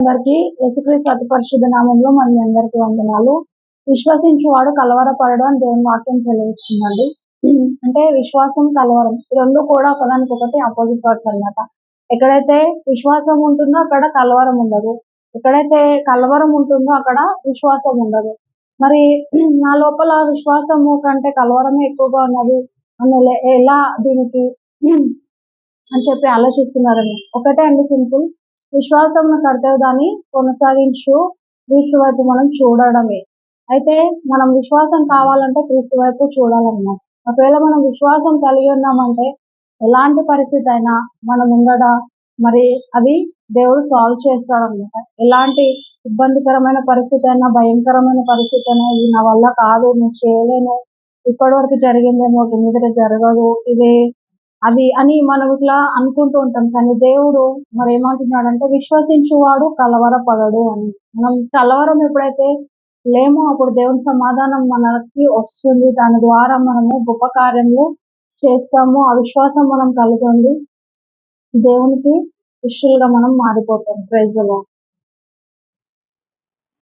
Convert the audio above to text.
అందరికీ యేసుక్రీస్తు అతి పరిశుద్ధ నామంలో మన అందరికి వందనాలు. విశ్వసించేవాడు కలవరపడడం అని దేవుని వాక్యం చెల్లిస్తుందండి అంటే విశ్వాసం కలవరం ఈ రెండు కూడా ఒకదానికి ఒకటి ఆపోజిట్ వర్డ్స్ అన్నమాట. ఎక్కడైతే విశ్వాసం ఉంటుందో అక్కడ కలవరం ఉండదు. ఎక్కడైతే కలవరం ఉంటుందో అక్కడ విశ్వాసం ఉండదు. మరి నా లోపల విశ్వాసము కంటే కలవరమే ఎక్కువగా ఉన్నది అని ఎలా దీనికి అని చెప్పి ఆలోచిస్తున్నారని ఒకటే అండి సింపుల్. విశ్వాసం కర్తవ్యాన్ని కొనసాగించు. క్రీస్తు వైపు మనం చూడడమే. అయితే మనం విశ్వాసం కావాలంటే క్రీస్తు వైపు చూడాలన్నమాట. ఒకవేళ మనం విశ్వాసం కలిగి ఉన్నామంటే ఎలాంటి పరిస్థితి అయినా మనం ఉండడం? మరి అది దేవుడు సాల్వ్ చేస్తాడన్నమాట. ఎలాంటి ఇబ్బందికరమైన పరిస్థితి అయినా భయంకరమైన పరిస్థితి అయినా ఇది నా వల్ల కాదు నేను చేయలేను ఇప్పటి వరకు జరిగిందేమో ఒక మీదట జరగదు ఇదే అది అని మనం ఇట్లా అనుకుంటూ ఉంటాం. కానీ దేవుడు మరి ఏమంటున్నాడంటే విశ్వసించువాడు కలవరపడడు అని. మనం కలవరం ఎప్పుడైతే లేమో అప్పుడు దేవుని సమాధానం మనకి వస్తుంది. దాని ద్వారా మనము గొప్ప కార్యములు చేస్తాము. ఆ విశ్వాసం మనం కలుగుంది దేవునికి ఇష్టలుగా మనం మారిపోతాం. ప్రైజ్లో